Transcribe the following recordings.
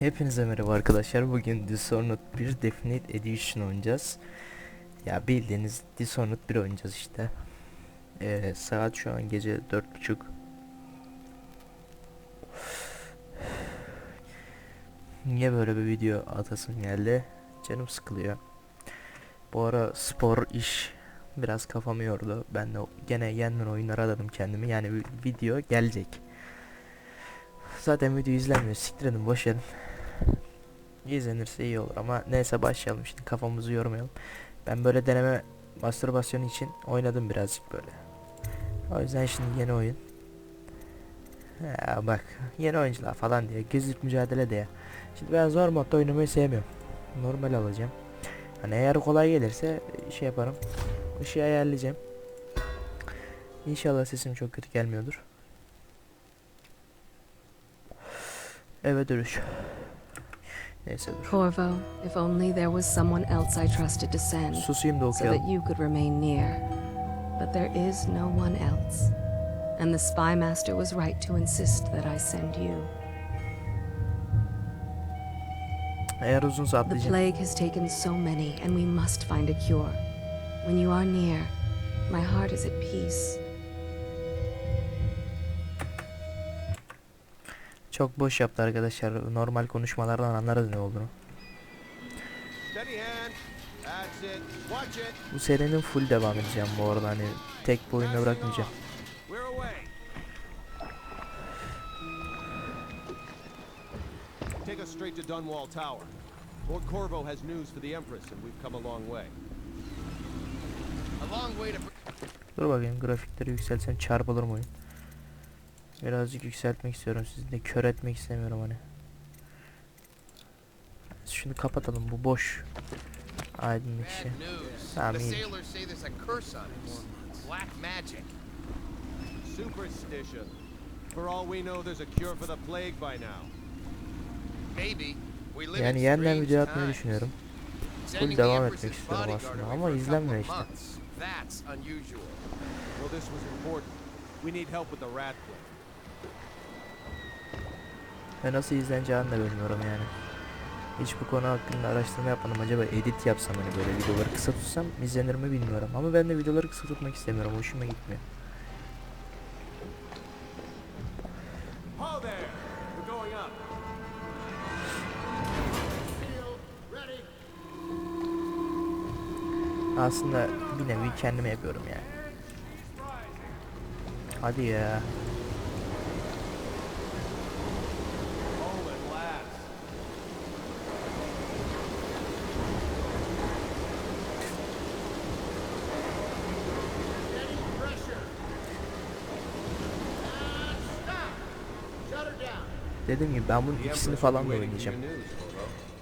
Hepinize merhaba arkadaşlar. Bugün Dishonored 1 Definite Edition oynayacağız. Ya bildiğiniz Dishonored 1 oynayacağız işte. Ee, saat şu an gece 4.30. Niye böyle bir video atasım geldi? Canım sıkılıyor. Bu ara spor iş biraz kafamı yordu. Ben de gene yeniden oyunlara adadım kendimi. Yani video gelecek. Zaten video izlenmiyor. Siktir edin boş verin. İzlenirse iyi olur ama neyse başlayalım şimdi kafamızı yormayalım. Ben böyle deneme mastürbasyonu için oynadım birazcık böyle. O yüzden şimdi yeni oyun. Ya bak yeni oyuncular falan diye gezip mücadele diye. Şimdi ben zor modda oynamayı sevmiyorum. Normal alacağım. Hani eğer kolay gelirse şey yaparım. Işığı ayarlayacağım. İnşallah sesim çok kötü gelmiyordur. Evet dönüş. Neyse dur. Corvo, if only there was someone else I trusted to send Susayım da so that you could remain near. But there is no one else. And the spy master was right to insist that I send you. Eğer uzunsa The atlayacağım. plague has taken so many, and we must find a cure. When you are near, my heart is at peace. Çok boş yaptı arkadaşlar. Normal konuşmalardan anlarız ne olduğunu. Bu serinin full devam edeceğim bu arada hani tek bir oyunda bırakmayacağım. Take us straight to Dunwall Tower. Lord Corvo has news for the Empress, and we've come a long way. A long way to. Dur bakayım grafikleri yükseltsem çarpılır mı oyun? Birazcık yükseltmek istiyorum sizi de kör etmek istemiyorum hani. Şunu kapatalım bu boş. Aydınlık işi. Bad news. I the mean- sailors say there's a curse on us. Black magic. Superstition. For all we know, there's a cure for the plague by now. Maybe. We live Yani yeniden video atmayı düşünüyorum. Sending devam etmek istiyorum aslında ama izlenmiyor işte. months. That's unusual. Well, this was important. We need help with the rat plague. Ve nasıl izleneceğini de bilmiyorum yani. Hiç bu konu hakkında araştırma yapmadım. Acaba edit yapsam hani böyle videoları kısa tutsam izlenir mi bilmiyorum. Ama ben de videoları kısa tutmak istemiyorum. Hoşuma gitmiyor. Aslında bir nevi kendime yapıyorum yani. Hadi ya. Home at last. Dediğim gibi ben bunun ikisini falan da oynayacağım.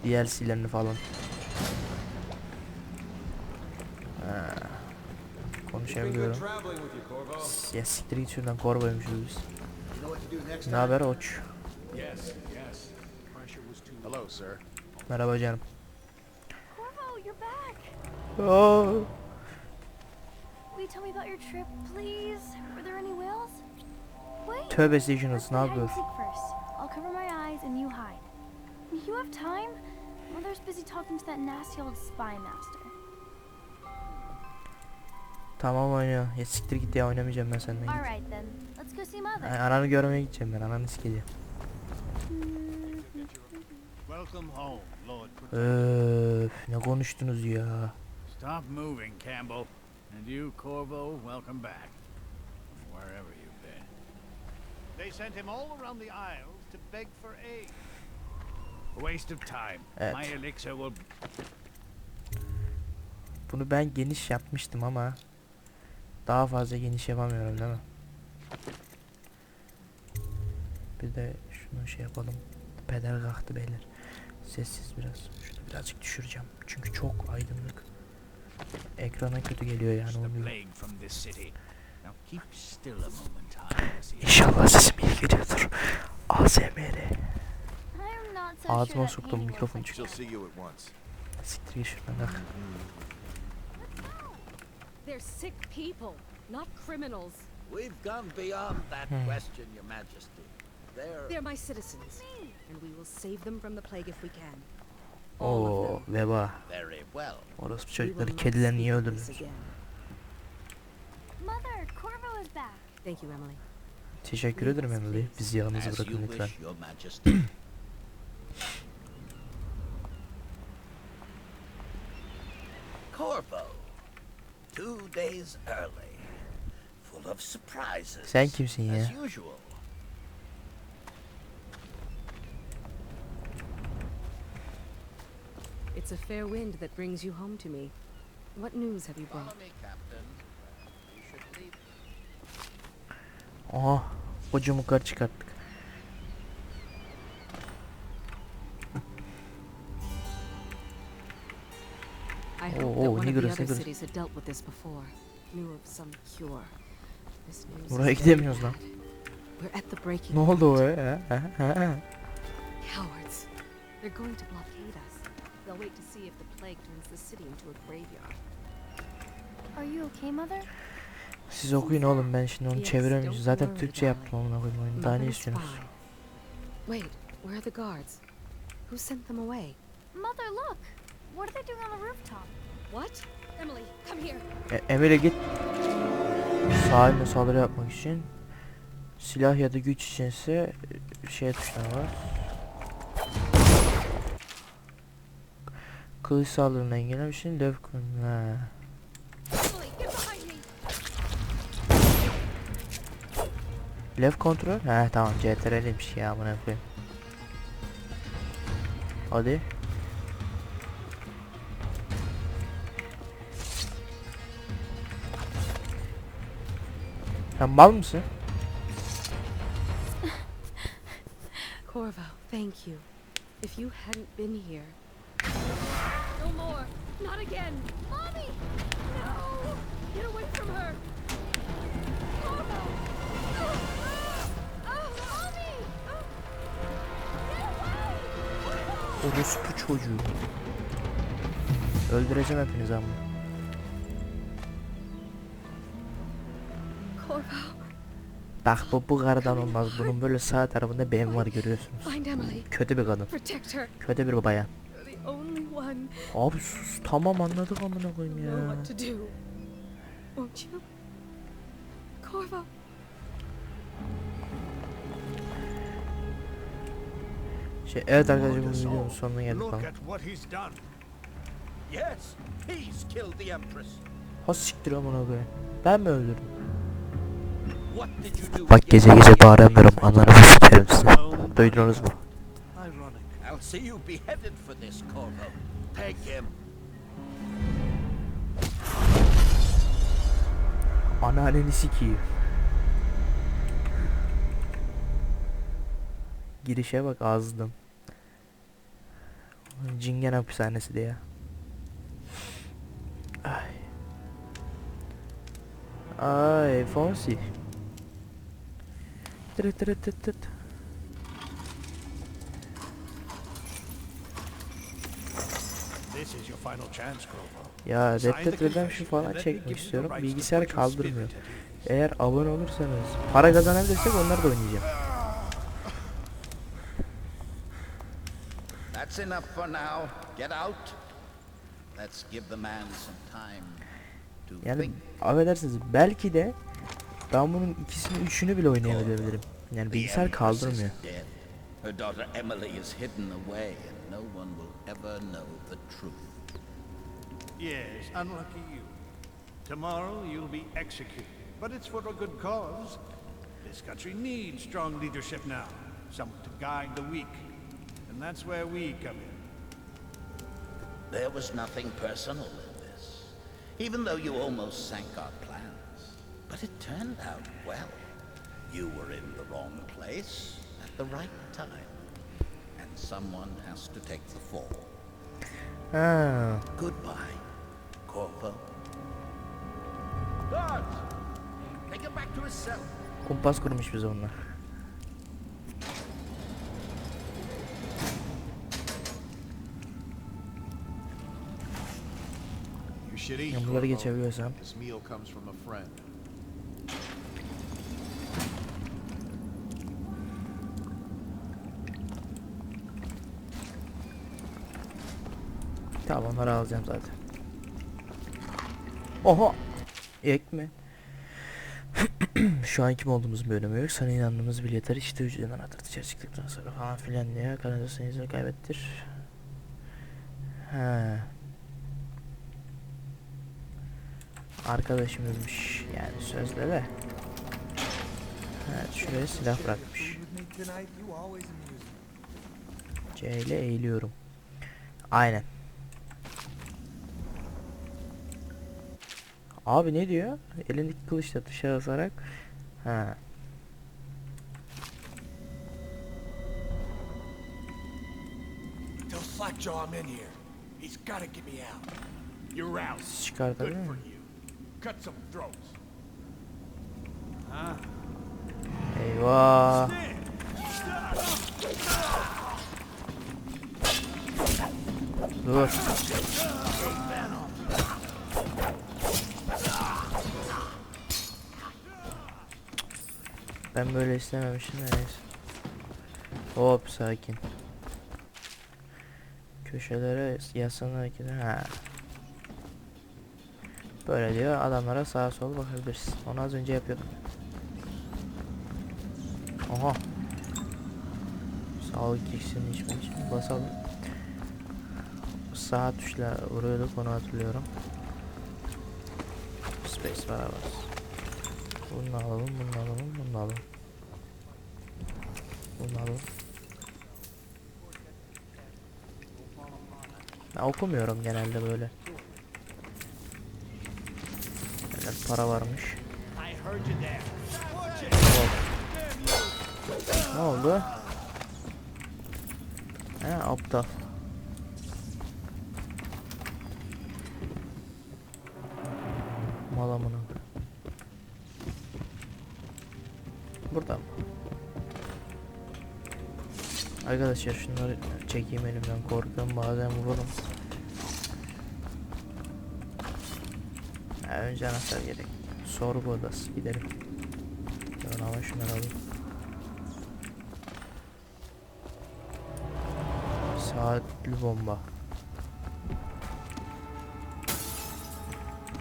DLC'lerini falan. Ha. Konuşabiliyorum. Ya siktir git şuradan korboymuşuz biz. Ne haber Oç? Merhaba canım. Corvo, you're back. Aa, Will talking to that nasty old spy master. Tamam oynuyor. Ya siktir git ya oynamayacağım ben seninle. All right then. Let's go see mother. Ay, Ananı görmeye gideceğim ben. Ananı sikeceğim. Welcome home, Lord. Öf, ne konuştunuz ya? Stop moving, Campbell. And you, Corvo, welcome back. Wherever you've been. They sent him all around the Isles to beg for aid. A waste of time. Evet. My elixir will Bunu ben geniş yapmıştım ama daha fazla geniş yapamıyorum değil mi? Bir de şunu şey yapalım. Peder kalktı beyler. Sessiz biraz. Şunu birazcık düşüreceğim. Çünkü çok aydınlık. Ekrana kötü geliyor yani I İnşallah sesim iyi geliyordur. ASMR. Ağzıma soktum mikrofon çıktı. like see you at once. Siktir git şuradan bak. They're sick people, not criminals. We've gone beyond that Hmm. question, Your Majesty. They're They're my citizens, and we will save them from the plague if we can. Oo veba. very well. Orası We çocukları kedilerini niye öldürdünüz? this again. Mother, Corvo is back. Thank you, Emily. Teşekkür ederim Emily. Bizi yalnız bırakın lütfen. early, full of surprises. Sen kimsin ya? As usual. It's a fair wind that brings you home to me. What news have you Follow brought? me, Captain. We should leave. Aha. Koca yukarı çıkarttık. I Oh, hope oh, that one of the other cities had dealt with this before. Buraya gidemiyoruz lan. Ne oldu o ya? Cowards. They're going to blockade us. They'll wait to see if the plague turns the city into a graveyard. Are you okay, Mother? Siz okuyun oğlum ben şimdi onu çeviremiyorum. Zaten Türkçe yaptım amına koyayım oyunu. Daha ne istiyorsunuz? Wait, where are the guards? Who sent them away? Mother, look! What are they doing on the rooftop? What? Emily, come here. E, Emre git. Sahilme saldırı yapmak için. Silah ya da güç içinse e, şey tuşları var. Kılıç saldırını engellemek için dev me. Left kontrol. He tamam CTRL'ymiş ya amına koyayım. Hadi. Sen mal mısın? Corvo, thank you. If you hadn't been here. No more. Not again. Mommy! No! Get away from her. Corvo! Oh, Mommy! Get away! Orospu çocuğu. Öldüreceğim hepinizi ama. Bak bu bu karıdan olmaz. Bunun böyle sağ tarafında beyin var görüyorsunuz. Kötü bir kadın. Kötü bir bayan. Abi sus tamam anladık amına koyayım ya. Şey evet arkadaşlar bu videonun sonuna geldik falan. at what he's done. Yes, he's killed the Empress. Ha siktir amına koyayım. Ben mi öldürdüm? Bak gece gece bağıramıyorum ananı sikerim size. Duydunuz mu? Ironic. I'll see you beheaded for this, Corvo. Take him. Anneanneni sikeyim. Girişe bak azdım. Cingen hapishanesi de ya. Ay. Ay Fonsi. Tırı tırı tıt tıt. This is your final chance, Corvo. Ya Red Dead Redemption falan çekmek istiyorum. Bilgisayar kaldırmıyor. Eğer abone olursanız para kazanabilirsek onları da oynayacağım. That's enough for now. Get out. Let's give the man some time to Yani affedersiniz belki de ben bunun ikisini üçünü bile oynayabilirim. Yani bilgisayar kaldırmıyor. dead. Her daughter Emily is hidden away, and no one will ever know the truth. Yes, unlucky you. Tomorrow you'll be executed. But it's for a good cause. This country needs strong leadership now. Someone to guide the weak. And that's where we come in. There was nothing personal in this, even though you almost sank our plans. But it turned out well. You were in the wrong place at the right time. And someone has to take the fall. Ha, Goodbye, Corvo. Guards! Take him back to his cell. kumpas kurmuş bize onlar. You should eat. Ya bunları geçebiliyorsam. This meal comes from a friend. Tamam onları alacağım zaten. Oha! Ekme. Şu an kim olduğumuz bölümü yok. Sana inandığımız bir yeter. İşte vücudun anahtarı dışarı çıktıktan sonra falan filan diye. Kanadasını izini kaybettir. He. Arkadaşımızmış yani sözde de. Evet şuraya silah bırakmış. C ile eğiliyorum. Aynen. Abi ne diyor? Elindeki kılıçla dışarı asarak. Ha. Tell Slackjaw I'm in here. He's gotta get me out. You're out. Çıkartabilir Good for mi? you. Cut some throats. Eyvah. Dur. Ben böyle istememiştim neyse. Hop sakin. Köşelere yaslanır hareket. Ha. Böyle diyor adamlara sağa sola bakabilirsin. Onu az önce yapıyordum. Aha. Sağlık ikisini içmek basalım. Sağ tuşla vuruyorduk onu hatırlıyorum. Space var bas. Bunu alalım, bunu alalım, bunu alalım. Bunu alalım. Ben okumuyorum genelde böyle. Böyle para varmış. Hop. Ne oldu? He aptal. Malamını. Burada? Arkadaşlar şunları çekeyim elimden korkuyorum bazen vururum. Ha, önce anahtar gerek. Sorgu odası gidelim. Ben ama şunları alayım. Saatli bomba.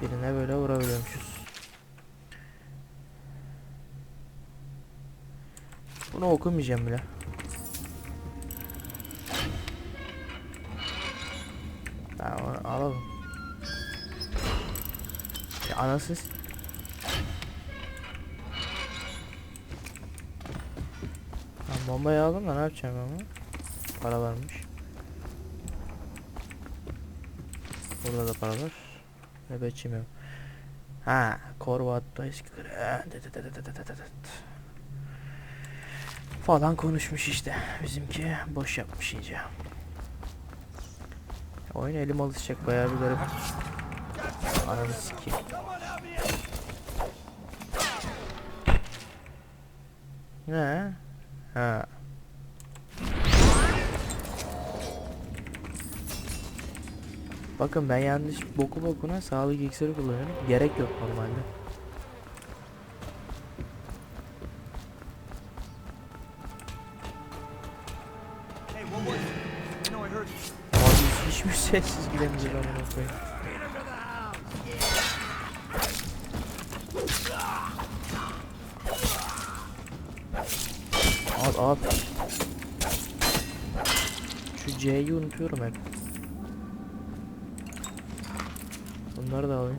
Birine böyle vurabiliyormuşuz. Bunu okumayacağım bile. Tamam onu alalım. Ya anasız. Tamam bombayı aldım da ne yapacağım ama? Para varmış. Burada da para var. Nöbetçiyim. Ha, Korvat Bayskır. Falan konuşmuş işte. Bizimki boş yapmış iyice. Oyun elim alışacak bayağı bir garip. Ananı sikeyim. Ne? Ha. Bakın ben yanlış boku bokuna sağlık iksiri kullanıyorum. Gerek yok normalde. Abi hiç mi sessiz gidemeyecek amına koyayım. Al al. Şu C'yi unutuyorum hep. Bunları da alayım.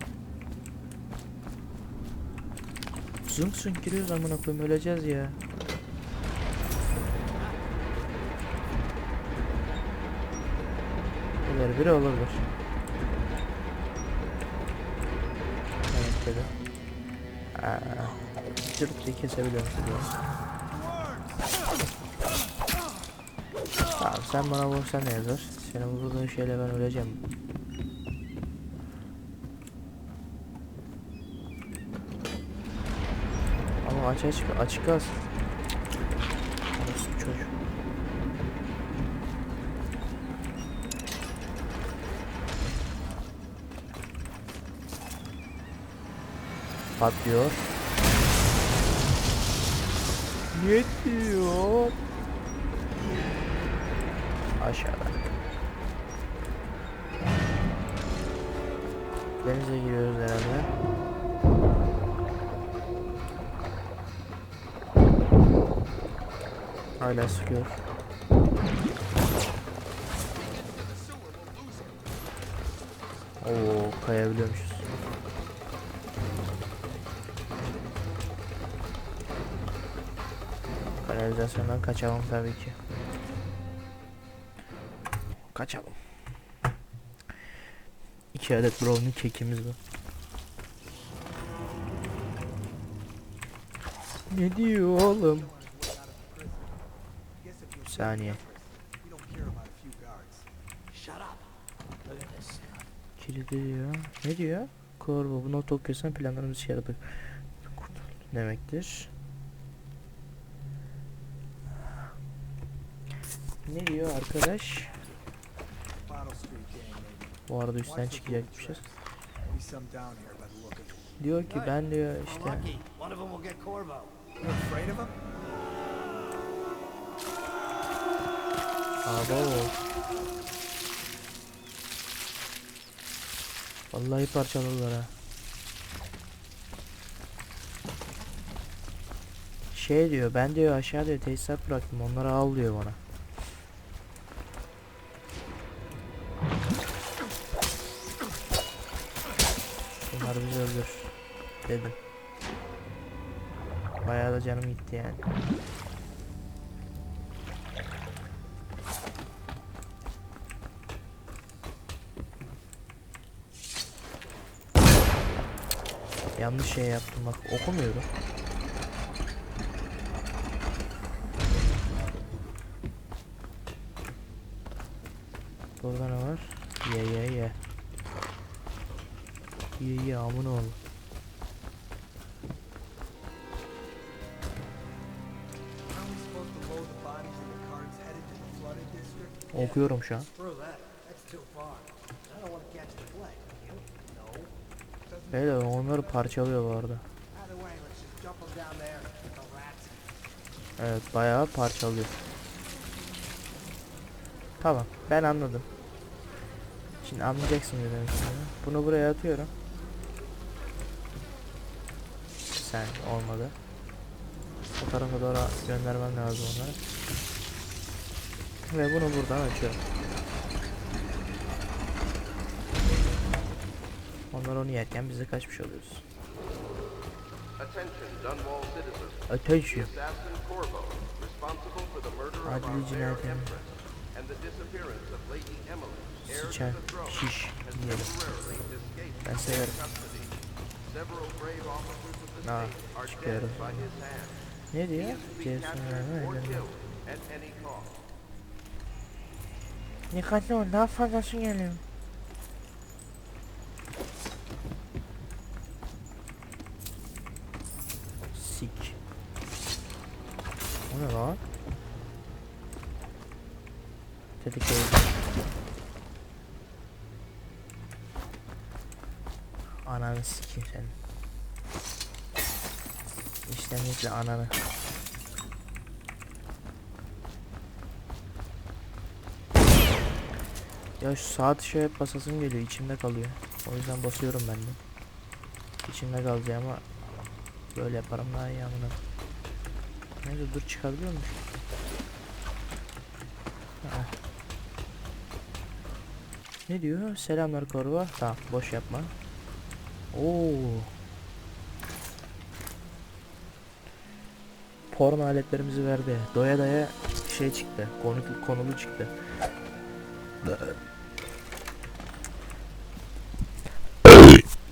Zınk zınk giriyoruz amına koyayım öleceğiz ya. Biri olabilir. Evet dedi. Cırt diye kesebiliyorum şurada. Tamam sen bana vursan ne yazar? Senin vurduğun şeyle ben öleceğim. Ama aç aç açık kalsın. Orası çocuk. Patlıyor. Yetiyor. Aşağıda. Denize giriyoruz herhalde. Hala sıkıyor. Oo kayabiliyormuşuz. Kanalizasyondan kaçalım tabii ki. Kaçalım. İki adet brownie kekimiz var. Ne diyor oğlum? Bir saniye. Kilidi diyor. Ne diyor? Korvo bu not okuyorsan planlarımız işe yaradı. Demektir. Ne diyor arkadaş? Bu arada üstten çıkacakmışız. it. Diyor ki ben diyor işte? Abo. Vallahi parçaladılar ha. Şey diyor ben diyor aşağı diyor tesisat bıraktım onları al diyor bana. Bunlar bizi öldür dedim. Bayağı da canım gitti yani. Yanlış şey yaptım bak okumuyorum. You? No. Doesn't Beyler onları parçalıyor bu arada. Evet bayağı parçalıyor. Tamam ben anladım. Şimdi anlayacaksın ne demek istediğimi. Bunu buraya atıyorum. Sen olmadı. Bu tarafa doğru göndermem lazım onları. Ve bunu buradan açıyorum. Onlar onu yerken biz de kaçmış oluyoruz. Attention, Dunwall citizens. Attention. Assassin Corvo, responsible for the murder of our Adli fair cinayet yani. empress and the disappearance of Lady Emily, heir to Sıçan, şiş diyelim. Ben severim. custody. Several brave officers of the Dikkatli ol daha fazlası geliyor. Sik. O ne lan? Tetikleyici. Ananı sikeyim senin. İşlemlikle ananı. Ya şu saat şey hep basasım geliyor içimde kalıyor. O yüzden basıyorum ben de. İçimde kalacağım ama böyle yaparım daha iyi amına. Neyse dur çıkabiliyor musun? Ha. Ne diyor? Selamlar korva. Tamam boş yapma. Oo. Porno aletlerimizi verdi. Doya doya şey çıktı. Konu, konulu çıktı.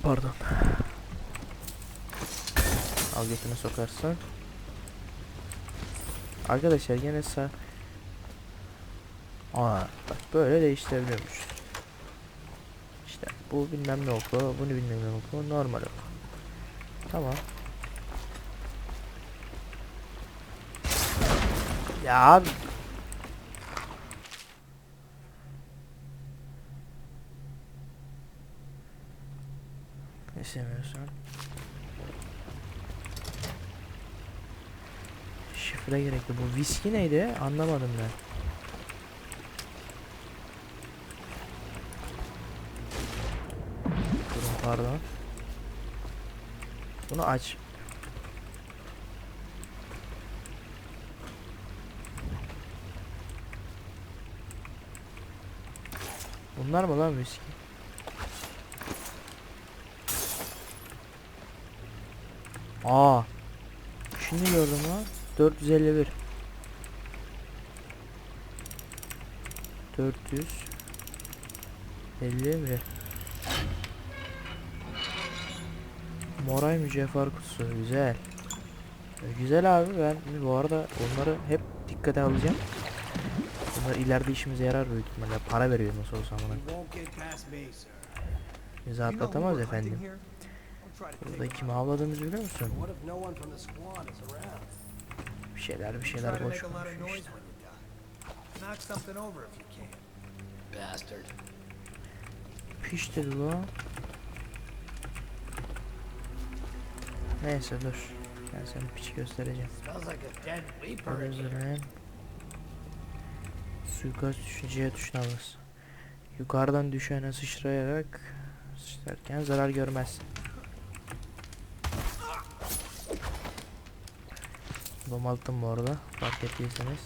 Pardon. Al götüne sokarsın. Arkadaşlar yine sağ... Aa, bak böyle değiştirebiliyormuş. İşte bu bilmem ne oku, bunu bilmem ne oku, normal oku. Tamam. Ya abi. İstemiyorsun. Şifre gerekli. Bu viski neydi? Anlamadım ben. Durun Pardon. Bunu aç. Bunlar mı lan viski? Aa. Şimdi gördüm lan. 451. 451. Moray mücevher kutusu güzel. E, Güzel abi ben bu arada onları hep dikkate alacağım. Bunlar ileride işimize yarar büyük ihtimalle. Para veriyor nasıl olsa sir. Bizi atlatamaz efendim. here? Don't try to Burada kimi avladığımızı biliyor musun? Bir şeyler bir şeyler boş konuşuyor işte. when you're done. Knock something over if you can. Bastard. Piş dedi lan. Neyse dur. Ben sana piç göstereceğim. Öldüren. Suikast düşünceye tuşuna bas. Yukarıdan düşene sıçrayarak sıçrarken zarar görmez. Domalttım bu arada fark ettiyseniz.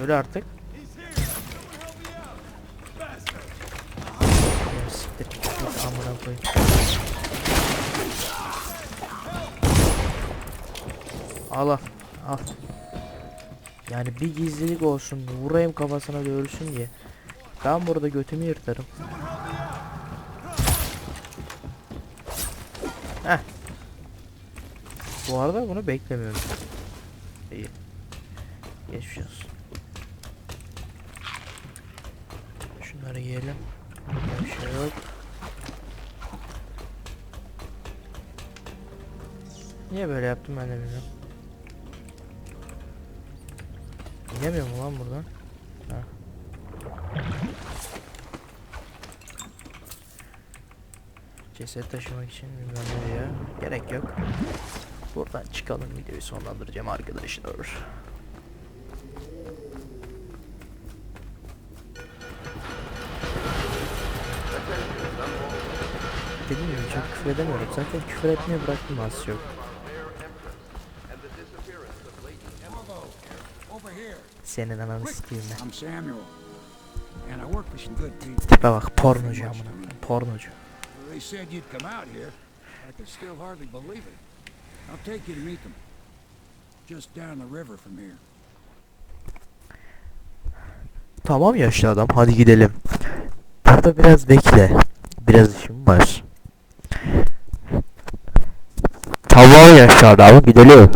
Öyle artık. Siktir amına koyayım. Al al al. Yani bir gizlilik olsun vurayım kafasına ölsün diye. Ben burada götümü yırtarım. Heh. Bu arada bunu beklemiyorum. İyi. Geçmiş olsun. Şunları yiyelim. Bir şey yok. Niye böyle yaptım ben de bilmiyorum. Yiyemiyor mu lan buradan? Ha. Ceset taşımak için bilmem nereye. Gerek yok. Buradan çıkalım videoyu sonlandıracağım arkadaşlar. Dediğim gibi çok küfür edemiyorum. Zaten küfür etmeyi bıraktım az yok. Senin ananı sikeyim ben. Tipe bak pornocu amına. Pornocu. They said you'd come out here. I could still hardly believe it. I'll take you to meet them. Just down the river from here. Tamam yaşlı adam hadi gidelim. Burada biraz bekle. Biraz işim var. Tamam yaşlı adam gidelim.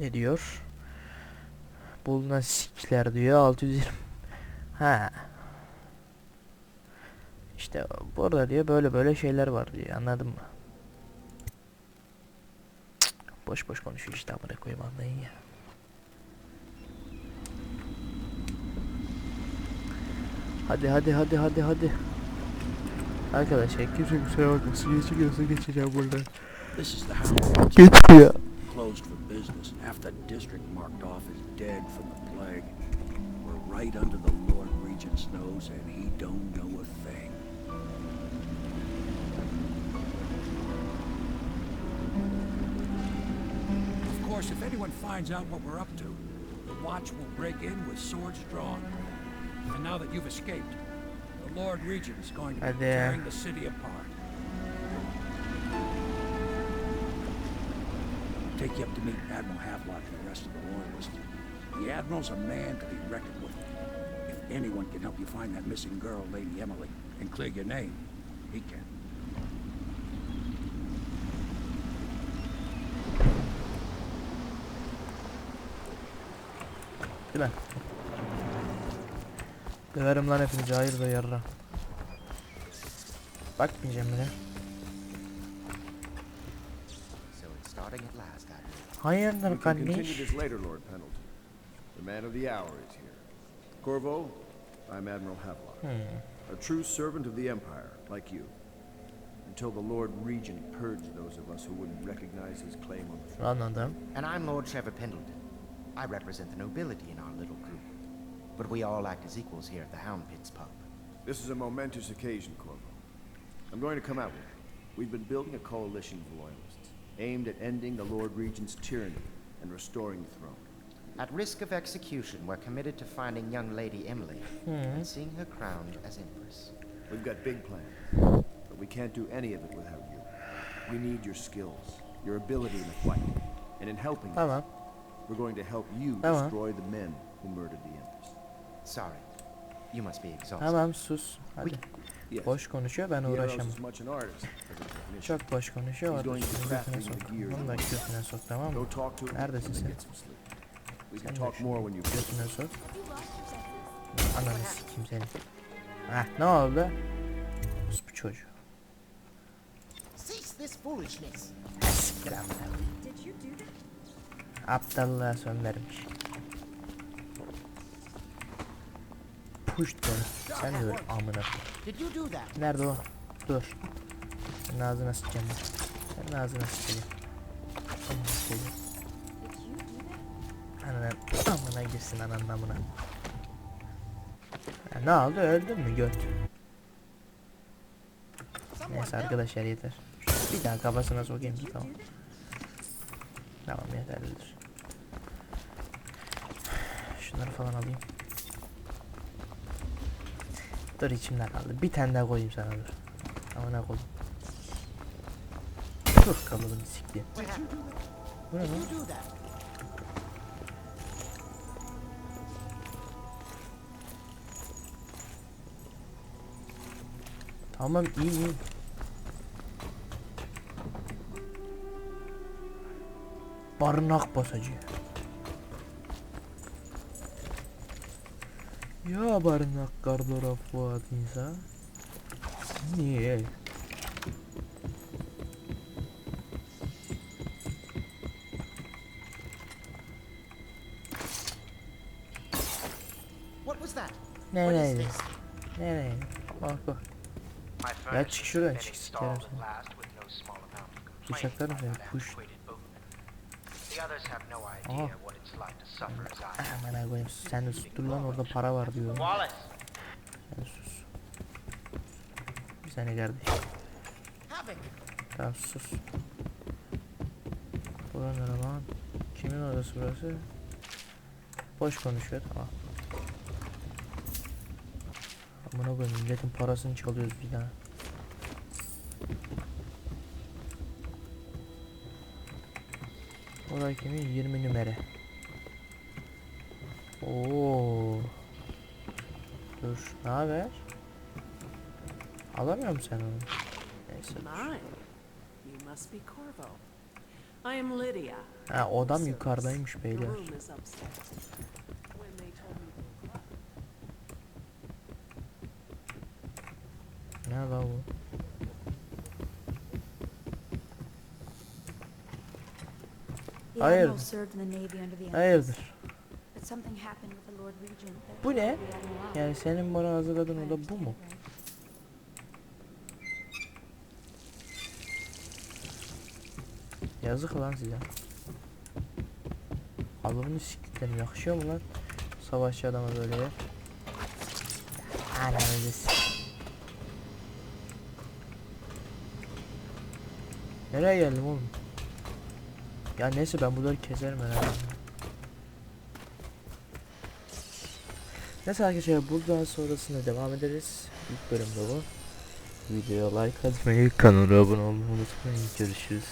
Ne diyor? Bulunan sikler diyor 620. Ha. İşte burada diyor böyle böyle şeyler var diyor anladın mı? Boş boş konuşuyor işte amına koyayım anlayın ya. Hadi hadi hadi hadi hadi. Arkadaşlar kimse kusura bakmasın. Geçiyorsa geçeceğim buradan. Geçmiyor. Closed for business. Half the district marked off as dead from the plague. We're right under the Lord Regent's nose, and he don't know a thing. Of course, if anyone finds out what we're up to, the Watch will break in with swords drawn. And now that you've escaped, the Lord Regent is going to be tearing the city apart. take you up to meet Admiral Havelock and the rest of the Loyalists. The Admiral's a man to be reckoned with. If anyone can help you find that missing girl, Lady Emily, and clear your name, he can. Mi? Döverim lan hepinizi hayır da yarra. Bakmayacağım bile. Hayırdır We can continue kardeş? this later, Lord Pendleton. The man of the hour is here. Corvo, I'm Admiral Havelock. A true servant of the Empire, like you. Until the Lord Regent purged those of us who wouldn't recognize his claim on the throne. Anladım. And I'm Lord Trevor Pendleton. I represent the nobility in our little group. But we all act as equals here at the Hound Pits pub. This is a momentous occasion, Corvo. I'm going to come out with it. We've been building a coalition of loyalists, aimed at ending the Lord Regent's tyranny and restoring the throne. At risk of execution, we're committed to finding young Lady Emily and hmm. seeing her crowned as Empress. We've got big plans, but we can't do any of it without you. We need your skills, your ability in the fight, and in helping us, Tamam. we're going to help you Tamam. destroy the men who murdered the Empress. Sorry. You must be exhausted. Tamam sus. Hadi. Yes, Boş konuşuyor ben uğraşamam. much an artist as. Çok boş konuşuyor. He's Orada going to şimdi götüne sok. the gears Bunu da of götüne sok tamam mı? talk to him Neredesin and sen? We can talk more when you Götüne senses? Ananı sikeyim seni. Heh ne oldu? Bu çocuğu. Cease this foolishness. Siktir amına. Did you do that? Aptallığa son vermiş. Push beni. Sen de öyle amına. Did you do that? Nerede o? Dur. Senin ağzına sıçacağım ben. Senin ağzına sıçacağım. Amına amına girsin ananın amına. Ne oldu öldün mü göt? Neyse arkadaşlar yeter. Bir daha kafasına sokayım tamam. Tamam yeterlidir. Şunları falan alayım. Dur içimden kaldı. Bir tane daha koyayım sana dur. Amına koyayım. Dur kalıbını sikti. Bu ne lan? Tamam iyi iyi. Barınak basacı. Ya barınak gardora fuat insan. Niye? What was that? Ne What is neydi? this? Ne neydi? Bak bak. Ya çık şuradan çık sikerim seni. Bıçaklarım seni push. antiquated boatman. The others have no idea Aha. what it's like to suffer as I have. Aman koyayım sen de sus dur lan orada para var diyor. Sen sus. Bir saniye kardeşim. Tamam sus. Bura nere lan? Kimin odası burası? Boş konuşuyor tamam. Amına koyayım milletin parasını çalıyoruz bir daha. Oraya kimin? 20 numara. Oo. Dur, ne haber? Alamıyor musun sen onu? Neyse. You must be Corvo. I am Lydia. Ha odam yukarıdaymış beyler. room is upstairs. When they told me Ne la bu? The Hayır. admiral served in the navy under the Empress, Hayırdır? but something happened with the Lord Regent that Bu ne? Yani senin bana hazırladığın oda bu mu? Yazık lan size. Alımını siktiklerim yakışıyor mu lan? Savaşçı adama böyle yer. Ananızı s- Nereye geldim oğlum? Ya neyse ben bunları keserim herhalde. Neyse arkadaşlar buradan sonrasında devam ederiz. İlk bölümde bu. Videoya like atmayı, kanala abone olmayı unutmayın. Görüşürüz.